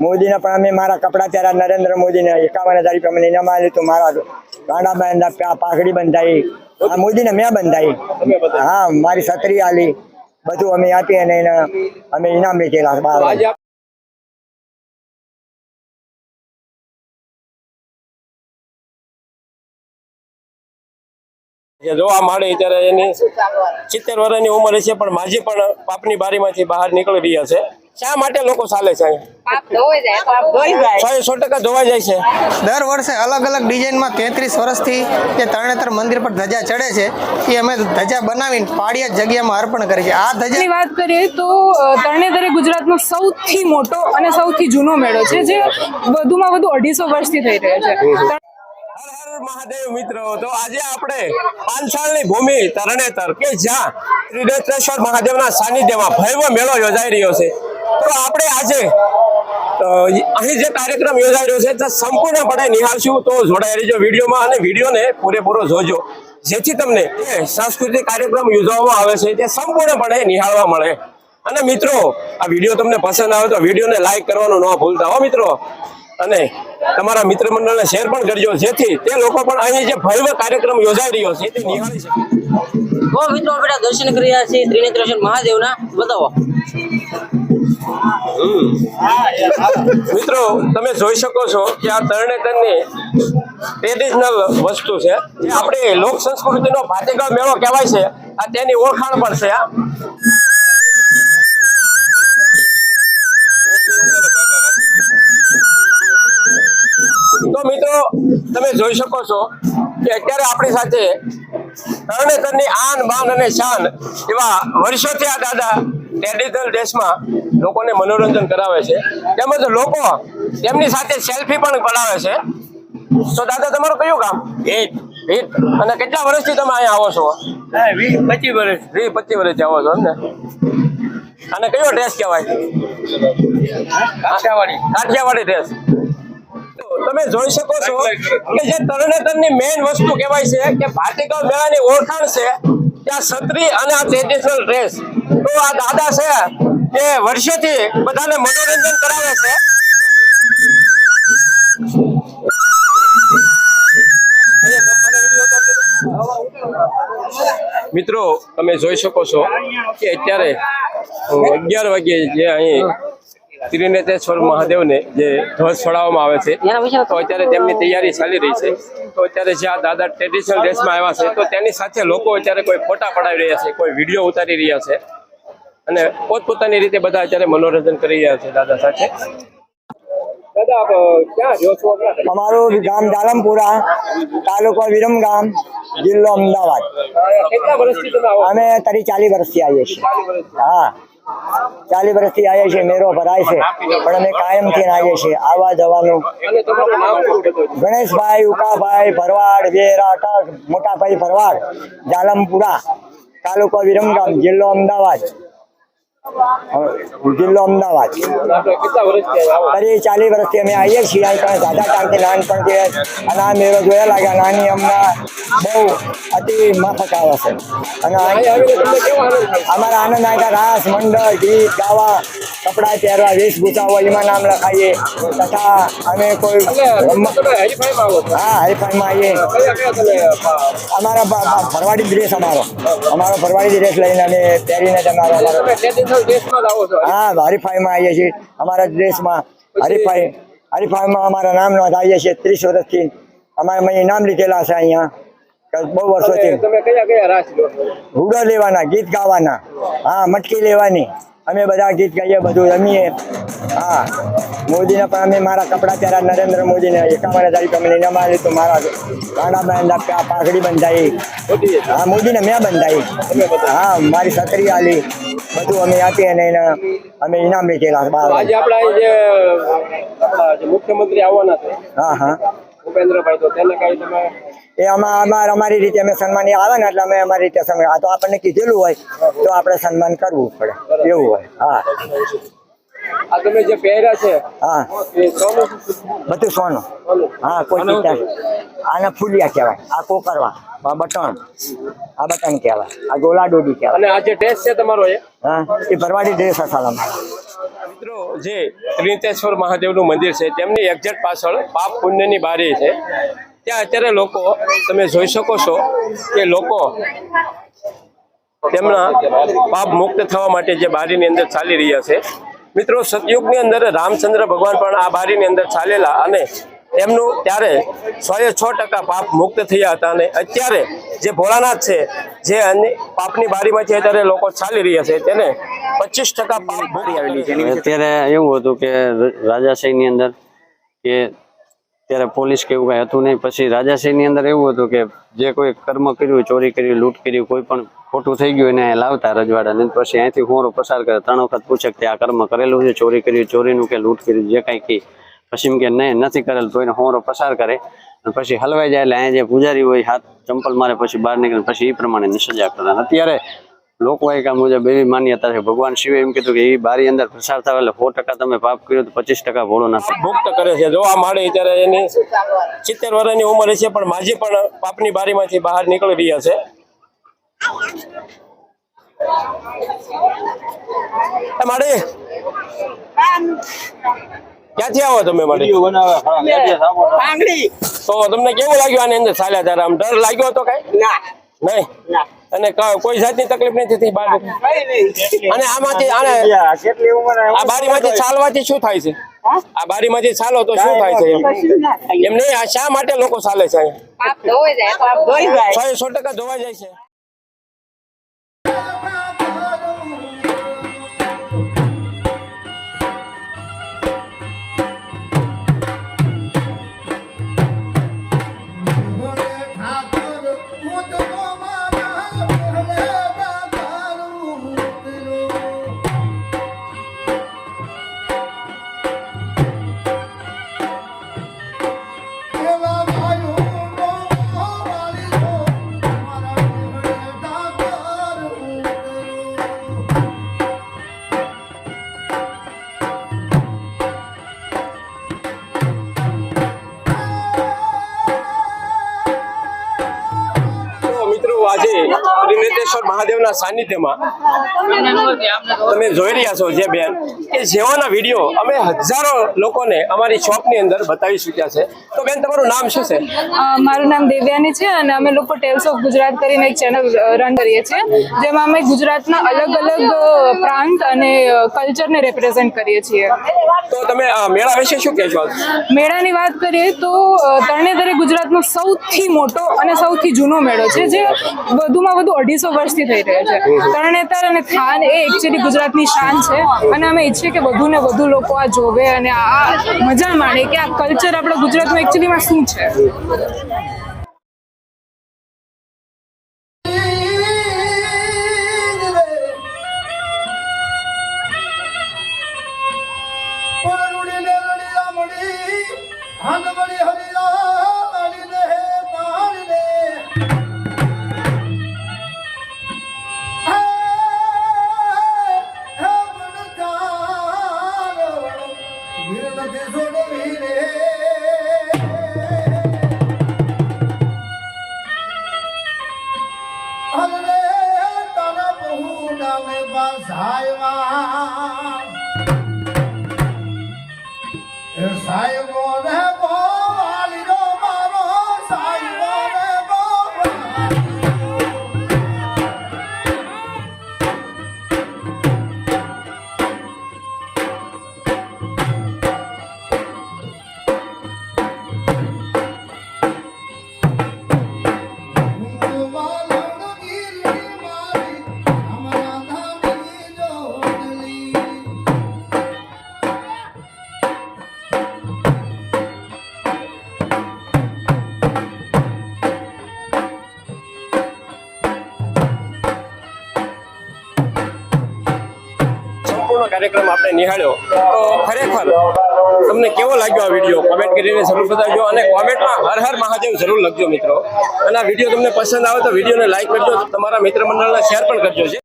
મોદીને પણ અમે મારા કપડાં ત્યારે નરેન્દ્ર મોદીને એકાવન હજાર રૂપિયા મને ઇનામ લીધું મારા ગાંડા બાંધા પાઘડી બંધાઈ આ મોદીને મેં બંધાઈ. હા મારી છત્રી આલી બધું અમે આપી અને એને અમે ઇનામ લીધેલા બાર. જોવા મળે ત્યારે એની સિત્તેર વર્ષની ઉંમર છે પણ માજી પણ પાપની બારીમાંથી બહાર નીકળી રહ્યા છે. શા માટે લોકો ચાલે છે સો ટકા ધોવાઈ જાય દર વર્ષે અલગ અલગ ડિઝાઇનમાં તેત્રીસ વર્ષથી જે તરણેતર મંદિર પર ધજા ચડે છે એ અમે ધજા બનાવીને પાડિયા જગ્યામાં અર્પણ કરીએ છીએ. આ ધજાની વાત કરીએ તો તરણેતર એ ગુજરાતનો સૌથી મોટો અને સૌથી જૂનો મેળો છે જે વધુમાં વધુ અઢીસો વર્ષથી થઈ રહ્યો છે. મહાદેવ મિત્રો, તો આજે આપણે પાંચાળની ભૂમિ તરણેતર કે જ્યાં ત્રિનેત્રેશ્વર મહાદેવના સાનિધ્યમાં ભવ્ય મેળો યોજાઈ રહ્યો છે. તો આપણે આજે અહીં જે કાર્યક્રમ યોજાઈ રહ્યો છે, તે સંપૂર્ણપણે નિહાળશું. તો જોડાઈ રહેજો વિડીયોમાં અને વિડીયોને પૂરેપૂરો જોજો. જેથી તમને એ સાંસ્કૃતિક કાર્યક્રમ યોજવામાં આવે છે, તે સંપૂર્ણપણે નિહાળવા મળે. અને મિત્રો, આ વીડિયો તમને પસંદ આવે તો વિડીયોને લાઈક કરવાનું ન ભૂલતા. હો મિત્રો અને તમારા મિત્ર મંડળને શેર પણ કરજો. જેથી તે લોકો પણ અહીં જે ભવ્ય કાર્યક્રમ યોજાઈ રહ્યો છે તે નિહાળી શકે. તો મિત્રો આપણે દર્શન કરી રહ્યા છીએ ત્રિનેત્રેશ્વર મહાદેવના. બતાવો. મિત્રો તમે જોઈ શકો છો કે આ તરણેતરની ટ્રેડિશનલ વસ્તુ છે. જે આપણી લોક સંસ્કૃતિનો ભાતીગળ મેળો કહેવાય છે. આ તેની ઓળખાણ પણ છે મિત્રો તમે જોઈ શકો છો કે અત્યારે આપણી સાથે તરણેતરની આન બાન અને શાન એવા વર્ષોથી આ દાદા ટ્રેડિશનલ ડ્રેસમાં લોકોને મનોરંજન કરાવે છે. તેમજ લોકો તેમની સાથે સેલ્ફી પણ પડાવે છે. તો દાદા તમારું કયું કામ ભીત ભીત અને કેટલા વર્ષથી તમે અહીંયા આવો છો? વીસ પચીસ વર્ષ. વીસ પચીસ વર્ષથી આવો છો એમ ને? અને કયો ડ્રેસ કહેવાય? કાઠિયાવાડી. કાઠિયાવાડી ડ્રેસ તમે જોઈ શકો છો કે જે તરણેતરની મેઇન વસ્તુ કહેવાય છે કે ભાતીગળ મેળાની ઓળખાણ છે ત્યાં છત્રી અને આ ટ્રેડિશનલ ડ્રેસ તો આ દાદા છે તે વર્ષોથી બધાને મનોરંજન કરાવે છે. મિત્રો તમે જોઈ શકો છો કે અત્યારે અગિયાર વાગે જે અહીં ત્રિનેત્રેશ્વર મહાદેવને જે ધ્વજ છોડાવવામાં આવે છે તો અત્યારે તેમની તૈયારી ચાલી રહી છે. તો અત્યારે જે આ દાદા ટ્રેડિશનલ ડ્રેસમાં આવ્યા છે તો તેની સાથે લોકો અત્યારે કોઈ ફોટા પડાવી રહ્યા છે કોઈ વીડિયો ઉતારી રહ્યા છે. અને પોતપોતાની રીતે બધા અત્યારે મનોરંજન કરી રહ્યા છે દાદા સાથે. દાદા આપ ક્યાં રહ્યો છો અમારું ગામ દાલમપુરા તાલુકો વિરમગામ જિલ્લો અમદાવાદ. કેટલા વર્ષથી અમે તારી ચાલીસ વર્ષથી આવીએ છીએ. હા. ચાલીસ વર્ષથી આવીએ છીએ મેરો ભરાય છે. પણ અમે કાયમથી આવીએ છીએ, આવવા જવાનું. ગણેશભાઈ, ઉકાભાઈ, ભરવાડ, વેરા મોટાભાઈ ભરવાડ, જાલમપુરા તાલુકો વિરમગામ, જિલ્લો અમદાવાદ. જિલ્લો અમદાવાદ. ફરી ચાલીસ વર્ષથી અમે આવીએ છીએ. અહીં પણ દાદા ચાલતી નાનપણથી અને આ મેળો જોયા લાગ્યા નાની અમને બહુ અતિ માફક આવે છે. અને અમારા આનંદ આવ્યા રાસ મંડળ ગીત ગાવા કપડાં પહેરવા વેશભૂષા હોય એમાં નામ લખાઈએ. તથા અમે કોઈ હા હરીફાઈમાં આવીએ. અમારા ભરવાડી ડ્રેસ અમારો. અમારો ભરવાડી ડ્રેસ લઈને અમે પહેરીને જ અમારો અમારો તમે ટ્રેડિશનલ ડ્રેસમાં જ આવો છો. હા હરીફાઈમાં આવીએ છીએ. અમારા ડ્રેસમાં હરીફાઈ હરીફાઈમાં અમારા નામ નોંધાવીએ છીએ. ત્રીસ વર્ષથી અમારે મેં ઇનામ લીધેલા છે અહીંયા. બહુ વર્ષોથી. તમે કયા કયા રાસ લો? છો? હુડો લેવાના ગીત ગાવાના. હા મટકી લેવાની. અમે બધા ગીત ગાઈએ બધું રમીએ. હા મોદીને પણ અમે મારા કપડાં પહેરા નરેન્દ્ર મોદીને એકાવન હજાર રૂપિયા મને ઇનામ આપ્યું હતું મારા ગાંડા બાંધા પાઘડી બંધાઈ. હા મોદીને મેં બંધાઈ. હા મારી છત્રી આલી. બધું અમે આપી અને એના અમે ઇનામ લીધેલા બહાર બાર આજે આપણા જે આપણા મુખ્યમંત્રી આવવાના છે હા હા. ભૂપેન્દ્રભાઈ તો તેને કઈ તમે એ આમાં અમારે અમારી રીતે અમે સન્માન આવે ને એટલે અમે અમારી રીતે આ તો આપણને કીધેલું હોય તો આપણે સન્માન કરવું પડે. એવું હોય હા. આ તમે જે પહેર્યા છે હા. બધું સોનું. હા કોઈ ચિંતા નહીં. ફૂલિયા કહેવાય આ કોકરવા આ બટણ. આ બટન કહેવાય આ ગોલા ડોડી કહેવાય. અને આ જે ડ્રેસ છે તમારો એ? એ ભરવાડી ડ્રેસ અસાલામાં મિત્રો, જે ત્રિનેત્રેશ્વર મહાદેવનું મંદિર છે, તેમની એક્ઝેક્ટ પાછળ પાપ પુણ્યની બારી છે. ત્યાં અત્યારે લોકો, તમે જોઈ શકો છો કે લોકો તેમના પાપ મુક્ત થવા માટે જે બારીની અંદર ચાલી રહ્યા છે. મિત્રો, સતયુગની અંદર રામચંદ્ર ભગવાન પણ આ બારીની અંદર ચાલેલા અને તેમનું ત્યારે સોએ છ ટકા પાપ મુક્ત થયા હતા અને અત્યારે જે ભોળાનાથ છે, જે પાપની બારીમાંથી અત્યારે લોકો ચાલી રહ્યા છે, તેને પચીસ ટકા પાપ ભરી આવેલી છે. અત્યારે એવું હતું કે રાજાશાહીની અંદર કે ત્યારે પોલીસ કે એવું કઈ હતું નહીં. પછી રાજાશાહીની અંદર એવું હતું કે જે કોઈ કર્મ કર્યું, ચોરી કરી લૂંટ કરી કોઈ પણ ખોટું થઈ ગયું, એને લાવતા રજવાડા. પછી અહીંથી હોરો પસાર કરે. ત્રણ વખત પૂછે કે આ કર્મ કરેલું છે, ચોરી કર્યું, ચોરીનું કે લૂંટ કર્યું, જે કાંઈ કી પછી એમ કે નહીં નથી કરેલ તો એને હોમરો પસાર કરે. અને પછી હલવાઈ જાય એટલે અહીંયા જે પૂજારી હોય હાથ ચંપલ મારે પછી બહાર નીકળે પછી એ પ્રમાણે સજા કરતા અત્યારે લોકો એક આ મુજબ એવી માન્યતા છે ભગવાન શિવે એમ કીધું કે એ બારી અંદર પ્રસાર થાય એટલે સો ટકા તમે પાપ કર્યો તો પચીસ ટકા ભોળો ના થાય. મુક્ત કરે છે. જોવા મળે ત્યારે એની સિત્તેર વર્ષની ઉંમર છે પણ માજી પણ પાપની બારીમાંથી બહાર નીકળી રહ્યા છે. માડી ક્યાંથી આવો તમે માડી તો તમને કેવું લાગ્યું આની અંદર ચાલ્યા ત્યારે આમ ડર લાગ્યો હતો કઈ? નહીં? અને કોઈ જાતની તકલીફ નથી થતી બહાર અને આમાંથી આને આ બારીમાંથી ચાલવાથી શું થાય છે? આ બારીમાંથી ચાલો તો શું થાય છે? એમ? નહીં આ શા માટે લોકો ચાલે છે? સો સો ટકા ધોવાઈ જાય છે. મહાદેવના સાનિધ્યમાં તમે જોઈ રહ્યા છો જે બેન કે જેવાના વીડિયો અમે હજારો લોકોને અમારી શોપની અંદર બતાવી ચૂક્યા છે. તો બેન તમારું નામ શું છે? મારું નામ દેવ્યાની છે અને અમે લોકો ટેલ્સ ઓફ ગુજરાત કરીને એક ચેનલ રન કરીએ છીએ જેમાં અમે ગુજરાતના અલગ અલગ પ્રાંત અને કલ્ચરને રિપ્રેઝેન્ટ કરીએ છીએ. તો તમે મેળા વિશે શું કહેશો મેળાની વાત કરીએ તો તરણેતરે ગુજરાતનો સૌથી મોટો અને સૌથી જૂનો મેળો છે જે વધુમાં વધુ અઢીસો વર્ષથી થઈ રહ્યો છે. તરણેતર અને થાન એ એકચ્યુઅલી ગુજરાતની શાન છે અને અમે ઈચ્છીએ કે વધુ ને વધુ લોકો આ જોવે અને આ મજા માણે કે આ કલ્ચર આપણે ગુજરાતનું એકચ્યુઅલીમાં શું છે ಸಾಯುವ સંપૂર્ણ કાર્યક્રમ આપણે નિહાળ્યો. તો ખરેખર તમને કેવો લાગ્યો આ વીડિયો? કોમેન્ટ કરીને જરૂર બતાવજો અને કોમેન્ટમાં હર હર મહાદેવ જરૂર લખજો મિત્રો. અને આ વીડિયો તમને પસંદ આવે તો વિડીયોને લાઈક કરજો. તમારા મિત્ર મંડળને શેર પણ કરજો. છે